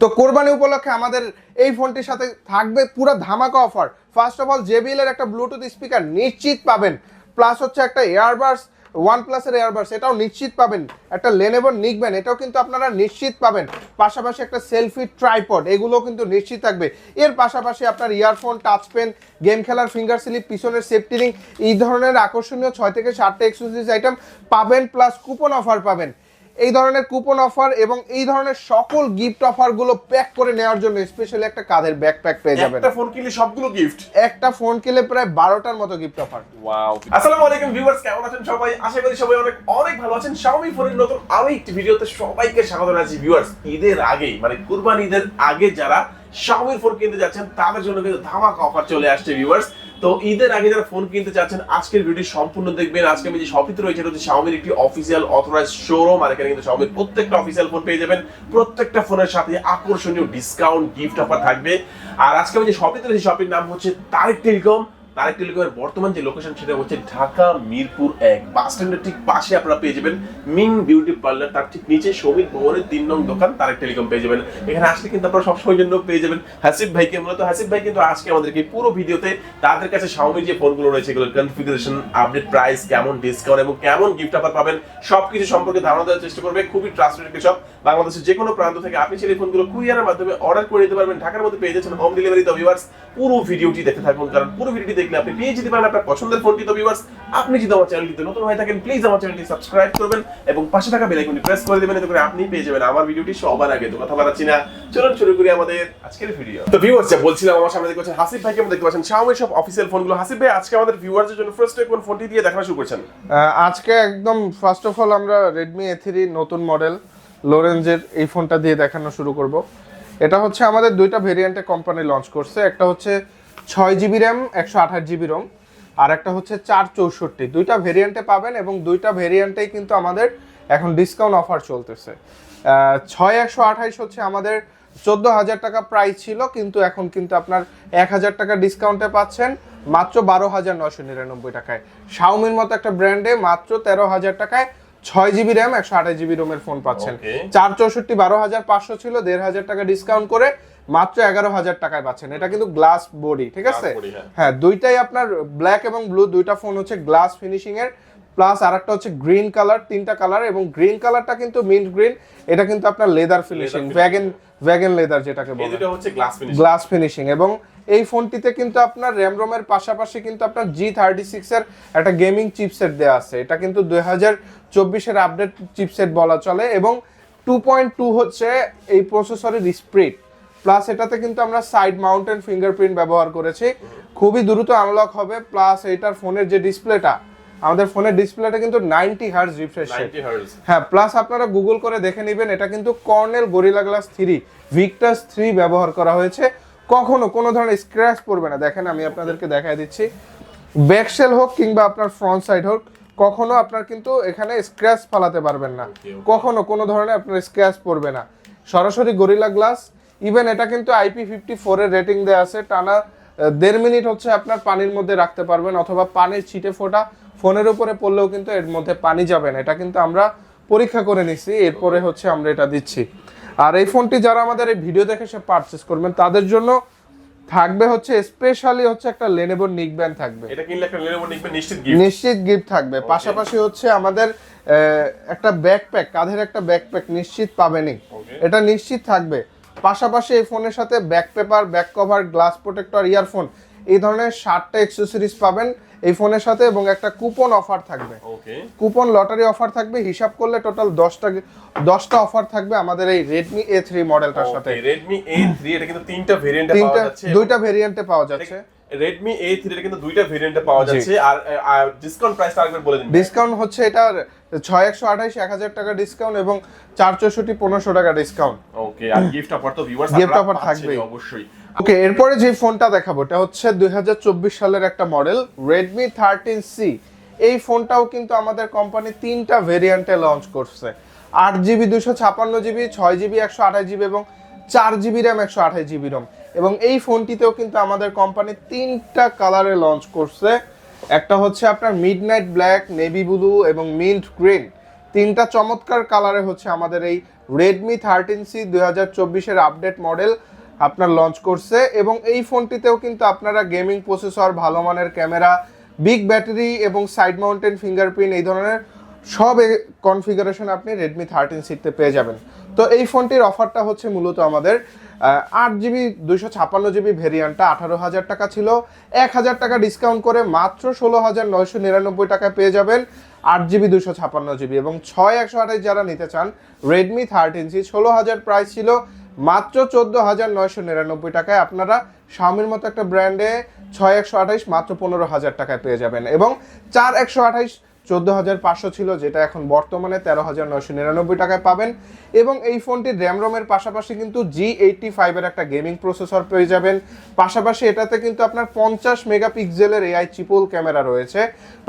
তো কোরবানি উপলক্ষে আমাদের এই ফোনটির সাথে থাকবে পুরো ধামাকা offer. First of all JBL এর একটা ব্লুটুথ স্পিকার নিশ্চিত পাবেন। প্লাস হচ্ছে একটা এয়ারবাডস ওয়ান প্লাসের এয়ারবাডস এটাও নিশ্চিত পাবেন। একটা লেনেভন নিকবেন এটাও কিন্তু আপনারা নিশ্চিত পাবেন। পাশাপাশি একটা সেলফি ট্রাইপড এগুলো কিন্তু নিশ্চিত থাকবে। এর পাশাপাশি আপনার ইয়ারফোন টাচ পেন গেম খেলার ফিঙ্গার স্লিপ পিছনের সেফটি রিং এই ধরনের আকর্ষণীয় ছয় থেকে সাতটা এক্সক্লুসিভ আইটেম পাবেন প্লাস কুপন অফার পাবেন। এই ধরনের কুপন অফার এবং এই ধরনের সকল গিফট অফারগুলো প্যাক করে নেওয়ার জন্য স্পেশালি একটা কাঁধের ব্যাকপ্যাক পেয়ে যাবেন। একটা ফোন কিনলে সবগুলো গিফট একটা ফোন কিনলে প্রায় বারোটার মতো গিফট অফার ওয়াও আসসালামু আলাইকুম ভিউয়ার্স কেমন আছেন সবাই? আশা করি সবাই অনেক অনেক ভালো আছেন। Xiaomi ফোনের নতুন আরও একটি ভিডিওতে সবাইকে স্বাগত জানাচ্ছি ভিউয়ার্স ঈদের আগেই মানে কুরবানি ঈদের আগে যারা Xiaomi ফোন কিনতে যাচ্ছেন তাদের জন্য কিন্তু ধামাকা অফার চলে আসছে ভিউয়ার্স তো ঈদের আগে যারা ফোন কিনতে চাচ্ছেন, আজকের ভিডিও সম্পূর্ণ দেখবেন। আজকে আমি যে শপিতে রয়েছে, এটা হচ্ছে শাওমির একটি অফিসিয়াল অথরাইজ শোরুম আর এখানে কিন্তু শাওমির প্রত্যেকটা অফিসিয়াল ফোন পেয়ে যাবেন। প্রত্যেকটা ফোনের সাথে আকর্ষণীয় ডিসকাউন্ট গিফট অফার থাকবে। আর আজকে আমি যে শপিতে রয়েছে শপের নাম হচ্ছে তারেক টেলিকম। তারেক টেলিকমের বর্তমান যে লোকেশন সেটা হচ্ছে ঢাকা মিরপুর এক। বাস স্ট্যান্ডের ঠিক পাশে আপনারা পেয়ে যাবেন মিং বিউটি পার্লার। তার ঠিক নিচে ভবনের তিন নং দোকান পেয়ে যাবেন। এখানে আসলে কিন্তু আপনারা সবসময় জন্য পেয়ে যাবেন হাসিফ ভাইকে। মূলত হাসিফ ভাই কিন্তু আজকে আমাদেরকে পুরো ভিডিওতে তাদের কাছে যে ফোনগুলো রয়েছে এগুলোর কনফিগারেশন আপডেট প্রাইস কেমন ডিসকাউন্ট এবং কেমন গিফট অফার পাবেন, সবকিছু সম্পর্কে ধারণা দেওয়ার চেষ্টা করবে খুবই ট্রাস্টেড একটি বাংলাদেশের যে কোনো প্রান্ত থেকে আপনি সেই ফোনগুলো কুরিয়ারের মাধ্যমে অর্ডার করে নিতে পারবেন। ঢাকার মধ্যে পেয়ে যাচ্ছেন হোম ডেলিভারি তো ভিউয়ার্স পুরো ভিডিওটি দেখতে থাকুন। কারণ পুরো ভিডিওটি দেখলে আপনি পেয়ে যেতে পারেন আপনার পছন্দের ফোনটি, তো ভিউয়ার্স আপনি যদি আমার চ্যানেলটিতে নতুন হয়ে থাকেন প্লিজ আমার চ্যানেলটি সাবস্ক্রাইব করবেন এবং পাশে থাকা বেল আইকনটি প্রেস করে দিবেন, এতে করে আপনি পেয়ে যাবেন আমার ভিডিওটি সবার আগে। তো কথা বাড়াচ্ছি না, চলুন শুরু করি আমাদের আজকের ভিডিও তো ভিউয়ার্স যা বলছিলাম, আমার সামনে দেখতে পাচ্ছেন হাসিফ ভাইকে দেখতে পাচ্ছেন Xiaomi সব অফিসিয়াল ফোনগুলো হাসিফ ভাই, আজকে আমাদের ভিউয়ারদের জন্য ফার্স্ট কোন ফোনটি দিয়ে দেখানো শুরু করছেন। আজকে একদম ফার্স্ট অফ অল আমরা এ থ্রি নতুন মডেল লোরেঞ্জের এই ফোনটা দিয়ে দেখানো শুরু করব। এটা হচ্ছে আমাদের দুইটা ভেরিয়েন্টে কোম্পানি লঞ্চ করছে। একটা হচ্ছে ছয় জিবি র্যাম একশো আঠাশ জিবি রোম আর একটা হচ্ছে চার চৌষট্টি। দুইটা ভেরিয়েন্টে পাবেন এবং দুইটা ভেরিয়েন্টেই কিন্তু আমাদের এখন ডিসকাউন্ট অফার চলতেছে। ছয় একশো আঠাইশ হচ্ছে আমাদের চোদ্দ হাজার টাকা প্রাইস ছিল কিন্তু এখন কিন্তু আপনার এক হাজার টাকা ডিসকাউন্টে পাচ্ছেন মাত্র বারো হাজার নশো নিরানব্বই টাকায়। শাওমির মতো একটা ব্র্যান্ডে মাত্র তেরো হাজার টাকায় ছয় জিবি র্যাম একশো আঠাশ জিবি রোমের ফোন পাচ্ছেন। চার চৌষট্টি বারো হাজার পাঁচশো ছিল দেড় হাজার টাকা ডিসকাউন্ট করে মাত্র এগারো হাজার টাকায় পাচ্ছেন। এটা কিন্তু গ্লাস বডি ঠিক আছে? হ্যাঁ। হ্যাঁ দুইটাই আপনার ব্ল্যাক এবং ব্লু দুইটা ফোন হচ্ছে গ্লাস ফিনিশিং এর প্লাস আর একটা হচ্ছে গ্রিন কালার তিনটা কালার এবং গ্রিন কালারটা কিন্তু মিন্ট গ্রিন এটা কিন্তু আপনার leather finishing. Vegan vegan leather যেটাকে বলে। দুটো হচ্ছে গ্লাস ফিনিশ গ্লাস ফিনিশিং এবং এই ফোনটিতে কিন্তু আপনার র্যাম রোমের পাশাপাশি কিন্তু আপনার জি থার্টি সিক্স এর একটা গেমিং চিপসেট দেওয়া আছে। এটা কিন্তু দুই হাজার চব্বিশের আপডেট চিপসেট বলা চলে এবং টু পয়েন্ট টু হচ্ছে এই প্রসেসরের স্প্রিড প্লাস এটাতে কিন্তু আমরা সাইড মাউন্টেন ফিঙ্গারপ্রিন্ট ব্যবহার করেছি। খুবই দ্রুত আনলক হবে। প্লাস এটার ফোনের যে ডিসপ্লেটা আমাদের ফোনের ডিসপ্লেটা কিন্তু নাইনটি হার্জ রিফ্রেশ 90 হার্টজ হ্যাঁ প্লাস আপনারা গুগল করে দেখে নেবেন এটা কিন্তু Corning Gorilla glass three Victus three ব্যবহার করা হয়েছে। কখনো কোনো ধরনের স্ক্র্যাচ পড়বে না। দেখেন আমি আপনাদেরকে দেখাই দিচ্ছি। ব্যাকশেল হোক কিংবা আপনার ফ্রন্ট সাইড হোক কখনো আপনার কিন্তু এখানে স্ক্র্যাচ ফালাতে পারবেন না. কখনো কোনো ধরনের আপনার স্ক্র্যাচ পড়বে না। সরাসরি গরিলা গ্লাস ইভেন এটা কিন্তু আইপি ফিফটি ফোরের রেটিং দেওয়া আছে। টানা দেড় মিনিট হচ্ছে আপনার পানির মধ্যে রাখতে পারবেন অথবা পানির ছিটে ফোটা ফোনের উপরে পড়লেও কিন্তু এর মধ্যে পানি যাবে না। এটা কিন্তু আমরা পরীক্ষা করে নিছি এরপরে হচ্ছে আমরা এটা দিচ্ছি। আর এই ফোনটি যারা আমাদের এই ভিডিও দেখে সে পারচেস করবেন তাদের জন্য থাকবে হচ্ছে স্পেশালি হচ্ছে একটা লেনেভো নিক ব্যান্ড থাকবে। এটা কিনলে একটা Lenovo নিকবে নিশ্চিত গিফট নিশ্চিত গিফট থাকবে। পাশাপাশি হচ্ছে আমাদের একটা ব্যাকপ্যাক কাঁধের একটা ব্যাকপ্যাক নিশ্চিত পাবেনই। এটা নিশ্চিত থাকবে। পাশাপাশি এই ফোনের সাথে back paper back cover glass protector earphone এই ধরনের ষাটটা অ্যাক্সেসরিজ পাবেন এই ফোনের সাথে এবং একটা কুপন অফার থাকবে। কুপন লটারি অফার থাকবে হিসাব করলে টোটাল দশটা দশটা অফার থাকবে আমাদের এই রেডমি এ থ্রি মডেলটার সাথে। রেডমি এ থ্রি এটা কিন্তু তিনটা ভেরিয়েন্ট তিনটা দুইটা ভেরিয়েন্টে পাওয়া যাচ্ছে। Redmi A3 এটা কিন্তু দুইটা ভেরিয়েন্টে পাওয়া যাচ্ছে। আর ডিসকাউন্ট প্রাইসটা আরেকবার বলে দিন। ডিসকাউন্ট হচ্ছে এটার ছয় একশো আঠাইশ এক হাজার টাকা ডিসকাউন্ট এবং চার চৌষট্টি পনেরোশো টাকা ডিসকাউন্ট ওকে আর গিফট অফার তো ভিউয়ার্স Gift offer থাকবেই। অবশ্যই। ওকে এরপরে যে ফোনটা দেখাবো এটা হচ্ছে দুই হাজার চব্বিশ সালের একটা মডেল রেডমি থার্টিন সি এই ফোনটাও কিন্তু আমাদের কোম্পানি তিনটা ভেরিয়েন্টে লঞ্চ করছে। আট জিবি দুশো ছাপান্ন জিবি ছয় জিবি একশো আঠাশ জিবি এবং চার জিবি র্যাম একশো আঠাশ জিবি রম এবং এই ফোনটিতেও কিন্তু আমাদের কোম্পানি তিনটা কালারে লঞ্চ করছে। একটা হচ্ছে আপনার midnight black navy blue এবং মিন্ট গ্রিন তিনটা চমৎকার কালারে হচ্ছে আমাদের এই রেডমি থার্টিন সি দুই হাজার চব্বিশের আপডেট মডেল আপনার লঞ্চ করছে এবং এই ফোনটিতেও কিন্তু আপনারা গেমিং প্রসেসর ভালো মানের ক্যামেরা বিগ ব্যাটারি এবং সাইড মাউন্টেন ফিঙ্গারপ্রিন্ট এই ধরনের সব কনফিগারেশন আপনি রেডমি থার্টিন সিতে পেয়ে যাবেন। তো এই ফোনটির অফারটা হচ্ছে মূলত আমাদের আট জিবি দুইশো ছাপ্পান্ন জিবি ভেরিয়েন্টটা আঠারো হাজার টাকা ছিল। এক হাজার টাকা ডিসকাউন্ট করে মাত্র ষোলো হাজার নয়শো নিরানব্বই টাকায় পেয়ে যাবেন আট জিবি দুশো ছাপ্পান্ন জিবি এবং ছয় একশো আঠাশ যারা নিতে চান রেডমি থার্টিন সি ষোলো হাজার প্রাইস ছিল, মাত্র চোদ্দ হাজার নয়শো নিরানব্বই টাকায় আপনারা স্বামীর মতো একটা ব্র্যান্ডে ছয় একশো আঠাইশ মাত্র পনেরো হাজার টাকায় পেয়ে যাবেন এবং চার একশো আঠাইশ চোদ্দ হাজার পাঁচশো ছিল, যেটা এখন বর্তমানে তেরো হাজার নয়শো নিরানব্বই টাকায় পাবেন। এবং এই ফোনটি র্যাম রোমের পাশাপাশি কিন্তু জি এইটটি ফাইভের একটা গেমিং প্রসেসর পেয়ে যাবেন। পাশাপাশি এটাতে কিন্তু আপনার পঞ্চাশ মেগাপিক্সেলের এআই চিপল ক্যামেরা রয়েছে।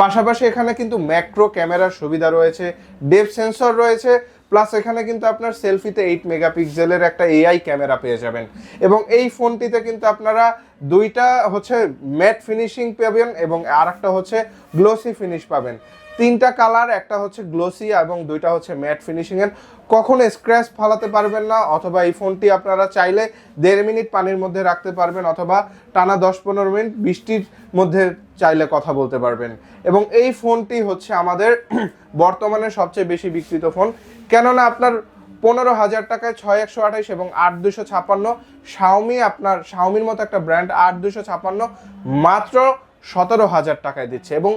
পাশাপাশি এখানে কিন্তু ম্যাক্রো ক্যামেরার সুবিধা রয়েছে। ডেপ সেন্সর রয়েছে। প্লাস এখানে কিন্তু আপনার সেলফিতে এইট মেগাপিক্সেলের একটা এআই ক্যামেরা পেয়ে যাবেন। এবং এই ফোনটিতে কিন্তু আপনারা দুইটা হচ্ছে ম্যাট ফিনিশিং পাবেন এবং আর একটা হচ্ছে গ্লোসি ফিনিশ পাবেন। তিনটা কালার একটা হচ্ছে গ্লোসি এবং দুইটা হচ্ছে ম্যাট ফিনিশিং এর কখনো স্ক্র্যাচ ফালাতে পারবেন না, অথবা এই ফোনটি আপনারা চাইলে দেড় মিনিট পানির মধ্যে রাখতে পারবেন, অথবা টানা দশ পনেরো মিনিট বৃষ্টির মধ্যে চাইলে কথা বলতে পারবেন। এবং এই ফোনটি হচ্ছে আমাদের বর্তমানে সবচেয়ে বেশি বিক্রিত ফোন কেননা আপনার পনেরো হাজার টাকায় ছয় একশো আঠাইশ এবং আট দুশো ছাপান্ন। শাওমি আপনার শাওমির মতো একটা ব্র্যান্ড আট দুশো ছাপান্ন মাত্র সতেরো হাজার টাকায় দিচ্ছে এবং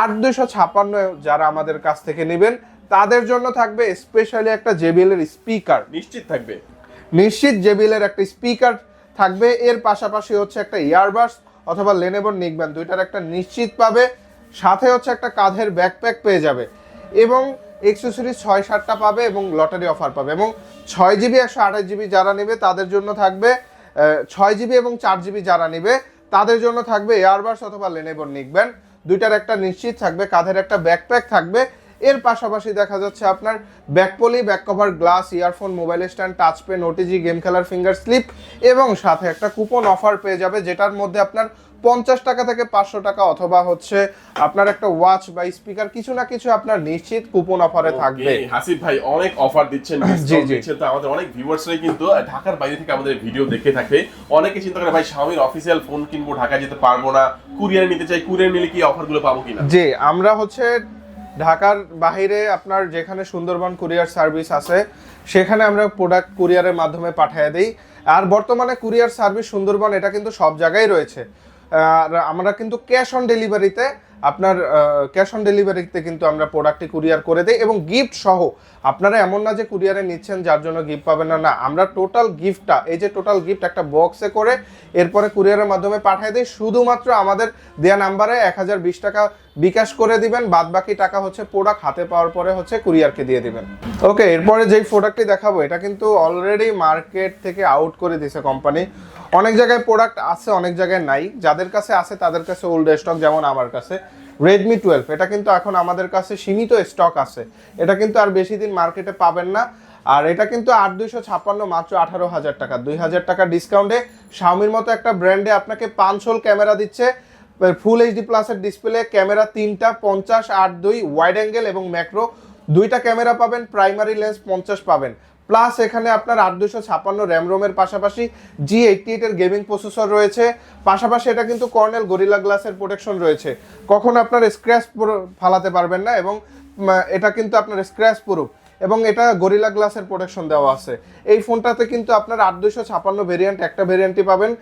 আট দুশো ছাপান্ন যারা আমাদের কাছ থেকে নেবেন তাদের জন্য থাকবে স্পেশালি একটা জেবিএল এর স্পিকার নিশ্চিত থাকবে। নিশ্চিত জেবিএল এর একটা স্পিকার থাকবে। এর পাশাপাশি হচ্ছে একটা ইয়ারবাস অথবা লেনেবর নিকবেন দুইটার একটা নিশ্চিত পাবে। সাথে হচ্ছে একটা কাঁধের ব্যাকপ্যাক পেয়ে যাবে। এবং এক্সেসরিজ ছয়, সাতটা পাবে এবং লটারি অফার পাবে এবং ছয় জিবি একশো আঠাশ জিবি যারা নেবে তাদের জন্য থাকবে ছয় জিবি এবং চার জিবি যারা নেবে তাদের জন্য থাকবে এয়ারবাস অথবা লেনেবর নিকবেন দুইটার একটা নিশ্চিত থাকবে, কাঁধের একটা ব্যাকপ্যাক থাকবে এর পাশাপাশি দেখা যাচ্ছে আপনার ব্যাকপলি back cover glass earphone mobile stand touch pen OTG game খেলার ফিঙ্গার স্লিপ এবং সাথে একটা কুপন অফার পেয়ে যাবে যেটার মধ্যে আপনার পঞ্চাশ টাকা থেকে পাঁচশো টাকা অথবা হচ্ছে আপনার একটা ওয়াচ বা স্পিকার কিছু না কিছু আপনার নিশ্চিত কুপন অফারে থাকবে। হাসিফ ভাই অনেক অফার দিচ্ছেন জি, জি। তো আমাদের অনেক ভিউয়ার্সরাই কিন্তু ঢাকার বাইরে থেকে আমাদের ভিডিও দেখে থাকে অনেকে চিন্তা করে ভাই স্বামীর অফিসিয়াল ফোন কিনবো ঢাকা যেতে পারব না কুরিয়ার নিতে চাই কুরিয়ার নিলে কি অফার অফারগুলো পাবো কিনা? জি আমরা হচ্ছে ঢাকার বাহিরে আপনার যেখানে সুন্দরবন কুরিয়ার সার্ভিস আছে, সেখানে আমরা প্রোডাক্ট কুরিয়ারের মাধ্যমে পাঠিয়ে দিই। আর বর্তমানে কুরিয়ার সার্ভিস সুন্দরবন, এটা কিন্তু সব জায়গায় রয়েছে। আর আমরা কিন্তু ক্যাশ অন ডেলিভারিতে আপনার ক্যাশ অন ডেলিভারিতে কিন্তু আমরা প্রোডাক্টটি কুরিয়ার করে দিই এবং গিফট সহ, আপনারা এমন না যে কুরিয়ারে নিচ্ছেন যার জন্য গিফট পাবেন না না, আমরা টোটাল গিফটটা এই যে টোটাল গিফট একটা বক্সে করে এরপরে কুরিয়ারের মাধ্যমে পাঠিয়ে দিই, শুধুমাত্র আমাদের দেয়া নাম্বারে এক হাজার বিশ টাকা বিকাশ করে দিবেন বাদ বাকি টাকা হচ্ছে প্রোডাক্ট হাতে পাওয়ার পরে হচ্ছে কুরিয়ারকে দিয়ে দিবেন। ওকে এরপরে যেই প্রোডাক্টটি দেখাবো, এটা কিন্তু অলরেডি মার্কেট থেকে আউট করে দিয়েছে কোম্পানি অনেক জায়গায় প্রোডাক্ট আছে, অনেক জায়গায় নাই। যাদের কাছে আছে, তাদের কাছে ওল্ড স্টক যেমন আমার কাছে। রেডমি টুয়েলভ এটা কিন্তু এখন আমাদের কাছে সীমিত স্টক আছে। এটা কিন্তু আর বেশি দিন মার্কেটে পাবেন না। আর এটা কিন্তু আট দুইশো ছাপ্পান্ন মাত্র আঠারো হাজার টাকা। দুই হাজার টাকা ডিসকাউন্টে শাওমির মতো একটা ব্র্যান্ডে আপনাকে পাঁচ হোল ক্যামেরা দিচ্ছে ফুল এইচডি প্লাসের ডিসপ্লে ক্যামেরা তিনটা, পঞ্চাশ, আট, দুই ওয়াইড অ্যাঙ্গেল এবং ম্যাক্রো দুইটা ক্যামেরা পাবেন প্রাইমারি লেন্স পঞ্চাশ পাবেন। প্লাস এখানে আপনার আট দুশো ছাপান্ন র্যাম রোমের পাশাপাশি জি এইটটি এইটের গেমিং প্রসেসর রয়েছে। পাশাপাশি এটা কিন্তু কর্নেল গরিলা গ্লাসের প্রোটেকশন রয়েছে। কখন আপনার স্ক্র্যাচ ফালাতে পারবেন না এবং এটা কিন্তু আপনার স্ক্র্যাচ প্রুফ এবং এটা গরিলা গ্লাসের প্রোটেকশন দেওয়া আছে। এই ফোনটাতে কিন্তু আপনার আট দুশো ছাপান্ন ভেরিয়েন্ট একটা ভেরিয়েন্টই পাবেন।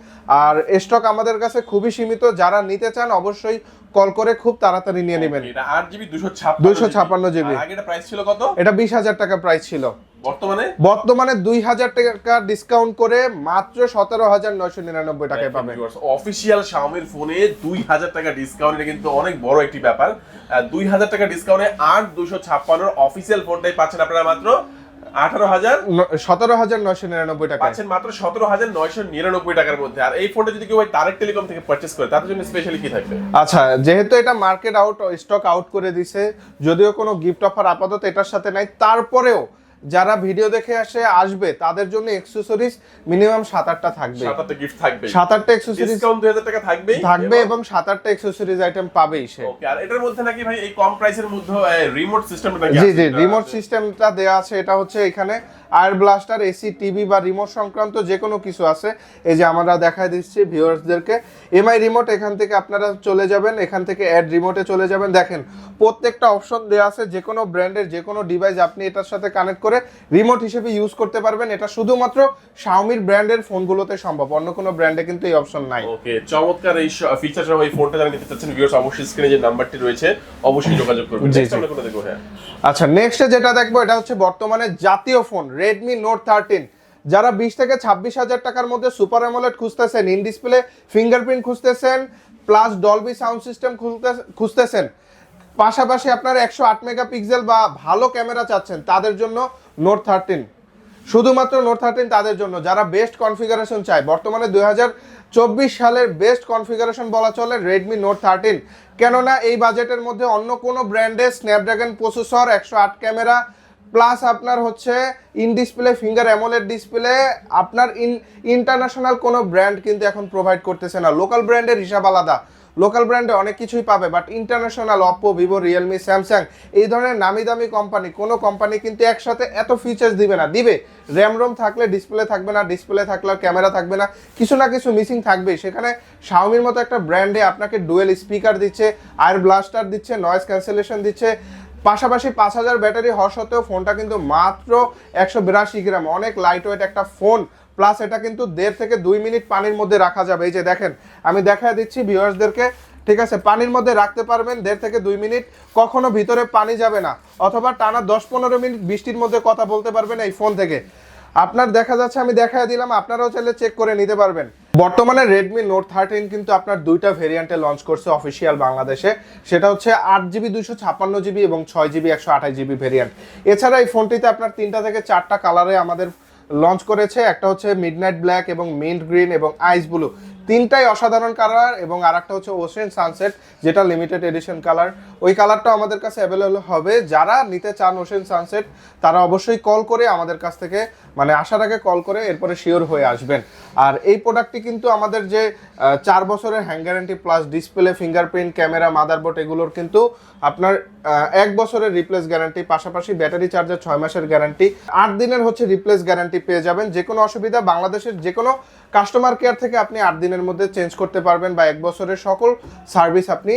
আর স্টক আমাদের কাছে খুবই সীমিত। যারা নিতে চান অবশ্যই কল করে খুব তাড়াতাড়ি নিয়ে নেবেন। এটা আট জিবি দুশো ছাপ্পান্ন 256 GB আগে এটা প্রাইস ছিল কত? এটা বিশ হাজার টাকা প্রাইস ছিল। বর্তমানে? বর্তমানে দুই হাজার টাকা ডিসকাউন্ট করে মাত্র সতেরো হাজার নয়শো নিরানব্বই টাকায় পাবেন। অফিসিয়াল শাওমির ফোনে দুই হাজার টাকা ডিসকাউন্ট এটা কিন্তু অনেক বড় একটি ব্যাপার। দুই হাজার টাকা ডিসকাউন্টে আট দুশো ছাপ্পান্নর অফিসিয়াল ফোনটাই পাচ্ছেন আপনারা মাত্র আঠারো হাজার সতেরো হাজার নয়শো নিরানব্বই টাকা পাচ্ছেন মাত্র সতেরো হাজার নয়শো নিরানব্বই টাকার মধ্যে। আর এই ফোনটা যদি কেউ তারেক টেলিকম থেকে পারচেস করে তাদের জন্য স্পেশালি কি থাকবে? আচ্ছা যেহেতু এটা মার্কেট আউট স্টক আউট করে দিছে যদিও কোনো গিফট অফার আপাতত এটার সাথে নাই তারপরেও যারা ভিডিও দেখে আসে আসবে তাদের জন্য এক্সেসরিজ মিনিমাম সাত আটটা থাকবে। সাত আটটা গিফট থাকবে সাত আটটা এক্সেসরিজ ডিসকাউন্ট টাকা থাকবে থাকবে এবং সাত আটটা এক্সেসরিজ আইটেম পাবেই সে। ওকে আর এটার মধ্যে নাকি ভাই এই কম প্রাইসের মধ্যে রিমোট সিস্টেম নাকি জি আছে? জি রিমোট সিস্টেমটা দেওয়া আছে এটা হচ্ছে এখানে আয়ার ব্লাস্টার এসি টিভি বা রিমোট সংক্রান্ত যে কোনো কিছু আছে। এই যে আমরা দেখায় দিচ্ছি ভিউয়ার্সদেরকে। এমআই রিমোট এখান থেকে আপনারা চলে যাবেন এখান থেকে অ্যাড রিমোটে চলে যাবেন। দেখেন প্রত্যেকটা অপশন দেওয়া আছে যে কোনো ব্র্যান্ডের যে কোনো ডিভাইস আপনি এটার সাথে কানেক্ট করে রিমোট হিসেবে ইউজ করতে পারবেন। এটা শুধুমাত্র শাওমির ব্র্যান্ডের ফোনগুলোতে সম্ভব। অন্য কোনো ব্র্যান্ডে কিন্তু এই অপশন নাই। ওকে চমৎকার এই ফিচার সহ এই ফোনটা যারা নিতে চাচ্ছেন ভিউয়ার্স অবশ্যই স্ক্রিনে যে নাম্বারটি রয়েছে অবশ্যই যোগাযোগ করবেন নেক্সট আমরা কোনটা দেখব হ্যাঁ? আচ্ছা নেক্সটে যেটা দেখব এটা হচ্ছে বর্তমানে জাতীয় ফোন রেডমি নোট থার্টিন যারা বিশ থেকে ছাব্বিশ হাজার টাকার মধ্যে সুপার অ্যামোলেড খুঁজতেছেন ইন ডিসপ্লে ফিঙ্গারপ্রিন্ট খুঁজতেছেন প্লাস ডলবি সাউন্ড সিস্টেম খুঁজতেছেন পাশাপাশি আপনার একশো আট মেগাপিক্সেল বা ভালো ক্যামেরা চাচ্ছেন তাদের জন্য নোট থার্টিন শুধুমাত্র নোট থার্টিন তাদের জন্য। যারা বেস্ট কনফিগারেশন চায়, বর্তমানে দুই চব্বিশ সালের বেস্ট কনফিগারেশন বলা চলে রেডমি নোট থার্টিন কেননা এই বাজেটের মধ্যে অন্য কোনো ব্র্যান্ডের স্ন্যাপড্রাগন প্রসেসর একশো আট ক্যামেরা প্লাস আপনার হচ্ছে in display finger AMOLED display আপনার ইন ইন্টারন্যাশনাল কোনো ব্র্যান্ড কিন্তু এখন প্রোভাইড করতেছে না। লোকাল ব্র্যান্ডের হিসাব আলাদা। লোকাল ব্র্যান্ডে অনেক কিছুই পাবে but international Oppo Vivo Realme Samsung এই ধরনের নামি দামি কোম্পানি কোনো কোম্পানি কিন্তু একসাথে এত ফিচার্স দিবে না। দিবে র্যাম রোম থাকলে ডিসপ্লে থাকবে না ডিসপ্লে থাকলে ক্যামেরা থাকবে না, কিছু না কিছু মিসিং থাকবে সেখানে শাওমির মতো একটা ব্র্যান্ডে আপনাকে ডুয়েল স্পিকার দিচ্ছে আয়ার ব্লাস্টার দিচ্ছে নয়েজ ক্যান্সেলেশন দিচ্ছে, পাশাপাশি পাঁচ হাজার ব্যাটারি হওয়া সত্ত্বেও ফোনটা কিন্তু মাত্র একশো বিরাশি গ্রাম অনেক লাইট ওয়েট একটা ফোন প্লাস এটা কিন্তু দেড় থেকে দুই মিনিট পানির মধ্যে রাখা যাবে। এই যে দেখেন, আমি দেখা দিচ্ছি ভিউয়ার্সদেরকে। ঠিক আছে, পানির মধ্যে রাখতে পারবেন দেড় থেকে দুই মিনিট। কখনো ভিতরে পানি যাবে না। অথবা টানা দশ পনেরো মিনিট বৃষ্টির মধ্যে কথা বলতে পারবেন এই ফোন থেকে। আপনার দেখা যাচ্ছে, আমি দেখা দিলাম, আপনারাও চাইলে চেক করে নিতে পারবেন। বর্তমানে রেডমি নোট থার্টিন কিন্তু আপনার দুইটা ভেরিয়েন্টে লঞ্চ করছে অফিসিয়াল বাংলাদেশে। সেটা হচ্ছে আট জিবি দুশো ছাপ্পান্ন জিবি এবং ছয় জিবি একশো আঠাশ জিবি ভেরিয়েন্ট এছাড়া এই ফোনটিতে আপনার তিনটা থেকে চারটা কালারে আমাদের লঞ্চ করেছে। একটা হচ্ছে মিডনাইট ব্ল্যাক এবং মিন্ট গ্রিন এবং আইস ব্লু তিনটাই অসাধারণ কালার এবং আরেকটা হচ্ছে ওশেন সানসেট যেটা লিমিটেড এডিশন কালার ওই কালারটা আমাদের কাছে অ্যাভেলেবল হবে। যারা নিতে চান ওশেন সানসেট তারা অবশ্যই কল করে আমাদের কাছ থেকে মানে আসার আগে কল করে এরপরে শিওর হয়ে আসবেন। আর এই প্রোডাক্টটি কিন্তু আমাদের যে চার বছরের hang guarantee plus display fingerprint camera motherboard এগুলোর কিন্তু আপনার এক বছরের রিপ্লেস গ্যারান্টি পাশাপাশি ব্যাটারি চার্জার ছয় মাসের গ্যারান্টি আট দিনের হচ্ছে রিপ্লেস গ্যারান্টি পেয়ে যাবেন। যে কোনো অসুবিধা বাংলাদেশের যে কোনো কাস্টমার কেয়ার থেকে আপনি আট দিনের মধ্যে চেঞ্জ করতে পারবেন বা এক বছরের সকল সার্ভিস আপনি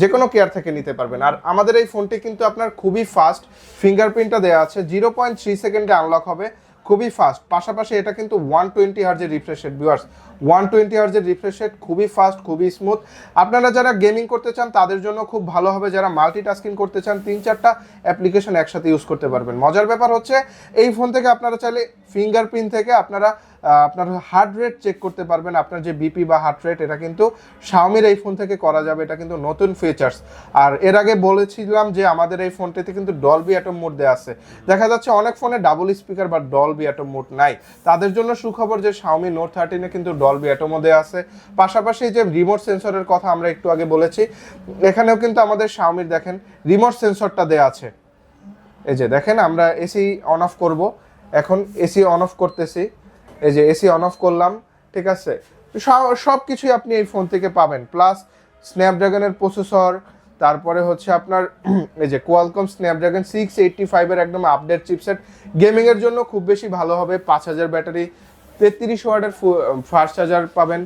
যে কোনো কেয়ার থেকে নিতে পারবেন। আর আমাদের এই ফোনটি কিন্তু আপনার খুবই ফাস্ট ফিঙ্গারপ্রিন্টটা দেওয়া আছে জিরো পয়েন্ট থ্রি সেকেন্ডে আনলক হবে, খুবই ফাস্ট পাশাপাশি এটা কিন্তু one twenty হার্জের refresh rate viewers one twenty হার্জের refresh rate খুবই ফাস্ট খুবই স্মুথ আপনারা যারা গেমিং করতে চান, তাদের জন্য খুব ভালো হবে। যারা মাল্টিটাস্কিং করতে চান, তিন চারটা অ্যাপ্লিকেশন একসাথে ইউজ করতে পারবেন। মজার ব্যাপার হচ্ছে, এই ফোন থেকে আপনারা চাইলে ফিঙ্গারপ্রিন্ট থেকে আপনারা আপনার হার্ট রেট চেক করতে পারবেন। আপনার যে বিপি বা হার্ট রেট এটা কিন্তু শাওমির এই ফোন থেকে করা যাবে। এটা কিন্তু নতুন ফিচার্স আর এর আগে বলেছিলাম যে আমাদের এই ফোনটিতে কিন্তু ডলবি অ্যাটম মোড দেওয়া আছে। দেখা যাচ্ছে অনেক ফোনে ডাবল স্পিকার বা ডলবি অ্যাটম মোড নাই। তাদের জন্য সুখবর যে শাওমি নোট থার্টিনে কিন্তু ডলবি অ্যাটমও দেওয়া আছে। পাশাপাশি যে রিমোট সেন্সরের কথা আমরা একটু আগে বলেছি, এখানেও কিন্তু আমাদের শাওমির দেখেন রিমোট সেন্সরটা দেওয়া আছে। এই যে দেখেন, আমরা এসি অন অফ করব। এখন এসি অন অফ করতেছি। এই যে এসি অন অফ করলাম, ঠিক আছে? সব কিছুই আপনি এই ফোন থেকে পাবেন। প্লাস স্ন্যাপড্রাগনের প্রসেসর তারপরে হচ্ছে আপনার, এই যে কোয়ালকম স্ন্যাপড্রাগন সিক্স এইটটি ফাইভের একদম আপডেট চিপসেট গেমিংয়ের জন্য খুব বেশি ভালো হবে, পাঁচ হাজার ব্যাটারি, তেত্রিশ ওয়ার্ডের ফাস্ট চার্জার পাবেন।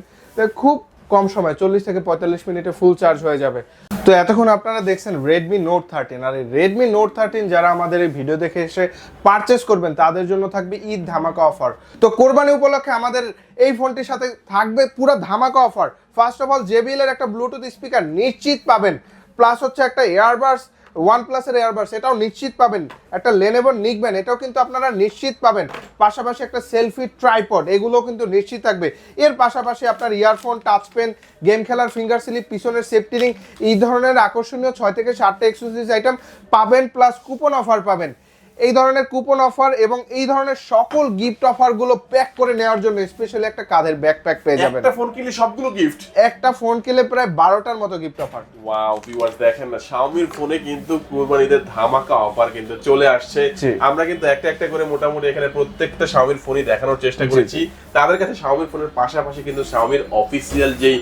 খুব কম সময়, চল্লিশ থেকে পঁয়তাল্লিশ মিনিটে ফুল চার্জ হয়ে যাবে। তো এতক্ষণ আপনারা দেখছেন রেডমি নোট থার্টিন আর এই রেডমি নোট থার্টিন যারা আমাদের এই ভিডিও দেখে এসে পারচেস করবেন, তাদের জন্য থাকবে ঈদ ধামাকা অফার তো কোরবানি উপলক্ষে আমাদের এই ফোনটির সাথে থাকবে পুরো ধামাকা offer first of all JBL এর একটা ব্লুটুথ স্পিকার নিশ্চিত পাবেন। প্লাস হচ্ছে একটা এয়ারবাডস ওয়ান প্লাসের এয়ারবাস এটাও নিশ্চিত পাবেন। একটা লেনেভর নিকবেন এটাও কিন্তু আপনারা নিশ্চিত পাবেন। পাশাপাশি একটা সেলফি ট্রাইপড এগুলো কিন্তু নিশ্চিত থাকবে। এর পাশাপাশি আপনার ইয়ারফোন টাচ পেন গেম খেলার ফিঙ্গার স্লিপ পিছনের সেফটি রিং এই ধরনের আকর্ষণীয় ছয় থেকে সাতটা এক্সক্লুসিভ আইটেম পাবেন প্লাস কুপন অফার পাবেন। এই ধরনের কুপন অফার এবং এই ধরনের সকল গিফট অফারগুলো প্যাক করে নেওয়ার জন্য স্পেশালি একটা কাঁধের ব্যাকপ্যাক পেয়ে যাবেন। একটা ফোন কিনলে সবগুলো গিফট একটা ফোন কিনলে প্রায় বারোটার মতো গিফট অফার ওয়াও ভিউয়ার্স দেখেন না Xiaomi ফোনে কিন্তু কুরবানিদের ধামাকা অফার কিন্তু চলে আসছে। আমরা কিন্তু একটা একটা করে মোটামুটি এখানে প্রত্যেকটা Xiaomi ফোনই দেখানোর চেষ্টা করেছি। তাদের কাছে Xiaomi ফোনের পাশাপাশি কিন্তু Xiaomi অফিসিয়াল যেই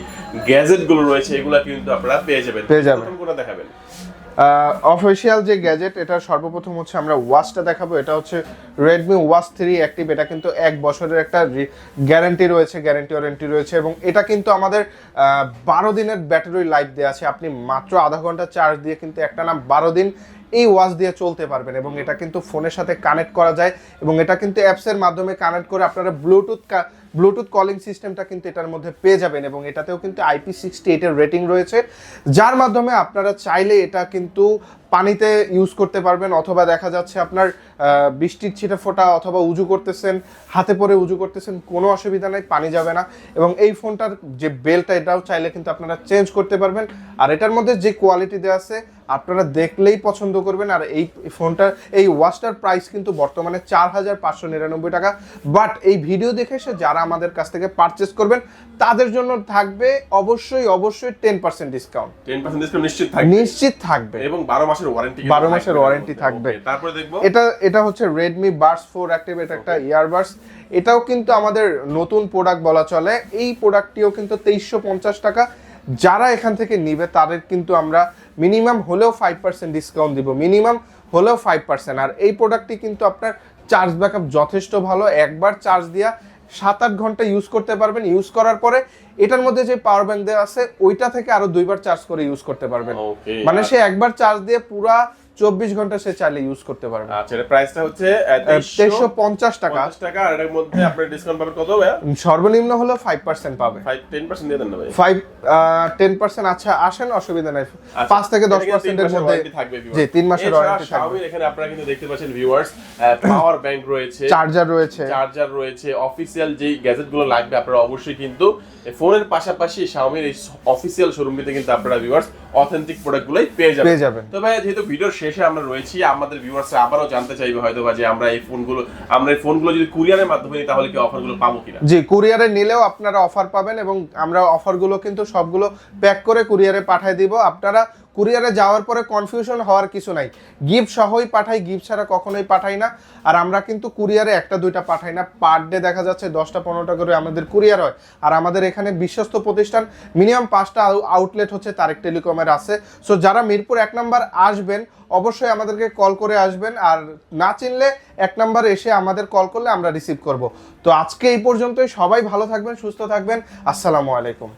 গ্যাজেটগুলো রয়েছে এগুলো কিন্তু আপনারা পেয়ে যাবেন। পেয়ে যাবেন। কোনটা দেখাবেন। অফিসিয়াল যে গ্যাজেট এটা সর্বপ্রথম হচ্ছে আমরা ওয়াচটা দেখাবো। এটা হচ্ছে রেডমি ওয়াচ থ্রি অ্যাক্টিভ এটা কিন্তু এক বছরের একটা গ্যারান্টি রয়েছে গ্যারান্টি ওয়ারেন্টি রয়েছে এবং এটা কিন্তু আমাদের বারো দিনের ব্যাটারি লাইফ দেওয়া আছে। আপনি মাত্র আধা ঘণ্টা চার্জ দিয়ে কিন্তু একটা না বারো দিন এই ওয়াচ দিয়ে চলতে পারবেন এবং এটা কিন্তু ফোনের সাথে কানেক্ট করা যায় এবং এটা কিন্তু অ্যাপসের মাধ্যমে কানেক্ট করে আপনারা ব্লুটুথ ব্লুটুথ কলিং সিস্টেমটা কিন্তু এটার মধ্যে পেয়ে যাবেন এবং এটাতেও কিন্তু আইপি সিক্সটি এইটের রেটিং রয়েছে। যার মাধ্যমে আপনারা চাইলে এটা কিন্তু পানিতে ইউজ করতে পারবেন অথবা দেখা যাচ্ছে আপনার বৃষ্টির ছিটে ফোটা অথবা উজু করতেছেন, হাতে পরে উজু করতেছেন, কোনো অসুবিধা নাই, পানি যাবে না। এবং এই ফোনটার যে বেলটা এটাও চাইলে কিন্তু আপনারা চেঞ্জ করতে পারবেন। আর এটার মধ্যে যে কোয়ালিটি দেওয়া আছে, আপনারা দেখলেই পছন্দ করবেন। আর এই ফোনটার এই ওয়াচটার প্রাইস কিন্তু বর্তমানে চার হাজার পাঁচশো নিরানব্বই টাকা। বাট এই ভিডিও দেখে এসে যারা আমাদের কাছ থেকে পারচেস করবেন তাদের জন্য থাকবে অবশ্যই অবশ্যই ten percent discount ten percent discount নিশ্চিত থাকবে। নিশ্চিত থাকবে। এবং বারো মাসের ওয়ারেন্টি 12 মাসের warranty থাকবে। তারপরে দেখব। এটা এটা হচ্ছে রেডমি বার্স ফোর অ্যাক্টিভ এটা একটা ইয়ারবাডস এটাও কিন্তু আমাদের নতুন প্রোডাক্ট বলা চলে। এই প্রোডাক্টটিও কিন্তু তেইশশো পঞ্চাশ টাকা। যারা এখান থেকে নিবে তাদের কিন্তু আমরা মিনিমাম হলেও ফাইভ পার্সেন্ট ডিসকাউন্ট দিব। মিনিমাম হলেও ফাইভ পার্সেন্ট আর এই প্রোডাক্টটি কিন্তু আপনার চার্জ ব্যাকআপ যথেষ্ট ভালো। একবার চার্জ দিয়া সাত আট ঘণ্টা ইউজ করতে পারবেন। ইউজ করার পরে এটার মধ্যে যে পাওয়ার ব্যাংক দেওয়া আছে ওইটা থেকে আরও দুইবার চার্জ করে ইউজ করতে পারবেন। মানে সে একবার চার্জ দিয়ে পুরা চব্বিশ ঘণ্টা সে চাইলে ইউজ করতে পারবে। আচ্ছা এটা প্রাইসটা হচ্ছে তেইশশো পঞ্চাশ টাকা। টাকা আর এর মধ্যে আপনার ডিসকাউন্ট পাবেন কত সর্বনিম্ন হলো ফাইভ পার্সেন্ট পাবে। ফাইভ টেন পার্সেন্ট দিয়ে দেন না ভাই ফাইভ টেন পার্সেন্ট আচ্ছা আসেন অসুবিধা নাই। আচ্ছা, পাঁচ থেকে দশ পার্সেন্টের মধ্যে থাকবে। জি তিন মাসের ওয়ারেন্টি থাকবে। এখানে আপনারা কিন্তু দেখতে পাচ্ছেন ভিউয়ার্স পাওয়ার ব্যাংক রয়েছে। চার্জার রয়েছে। চার্জার রয়েছে অফিসিয়াল যেই গ্যাজেটগুলো লাগবে আপনারা অবশ্যই কিন্তু ফোনের পাশাপাশি Xiaomi এই অফিসিয়াল শোরুমটিতে কিন্তু আপনারা ভিউয়ার্স অথেন্টিক প্রোডাক্ট গুলোই পেয়ে যাবেন। পেয়ে যাবেন। তো ভাই যেহেতু ভিডিও শেষে আমরা রয়েছি। আমাদের ভিউয়ার্স আবারও জানতে চাইবে হয়তো বা যে আমরা এই ফোনগুলো আমরা এই ফোনগুলো যদি কুরিয়ারের মাধ্যমে নিই, তাহলে কি অফারগুলো পাবো কিনা? জি কুরিয়ারে নিলেও আপনারা অফার পাবেন এবং আমরা অফারগুলো কিন্তু সবগুলো প্যাক করে কুরিয়ারে পাঠিয়ে দিব। আপনারা কুরিয়ারে যাওয়ার পরে কনফিউশন হওয়ার কিছু নাই। গিফট সহই পাঠাই গিফট ছাড়া কখনোই পাঠাই না। আর আমরা কিন্তু কুরিয়ারে একটা, দুইটা পাঠাই না। পার ডে দেখা যাচ্ছে দশটা, পনেরোটা করে আমাদের কুরিয়ার হয়। আর আমাদের এখানে বিশ্বস্ত প্রতিষ্ঠান মিনিমাম পাঁচটা আউটলেট হচ্ছে তারেক টেলিকমের আছে। সো যারা মিরপুর এক নাম্বার আসবেন, অবশ্যই আমাদেরকে কল করে আসবেন। আর না চিনলে এক নাম্বার এসে আমাদের কল করলে আমরা রিসিভ করব। তো আজকে এই পর্যন্তই। সবাই ভালো থাকবেন, সুস্থ থাকবেন। আসসালামু আলাইকুম।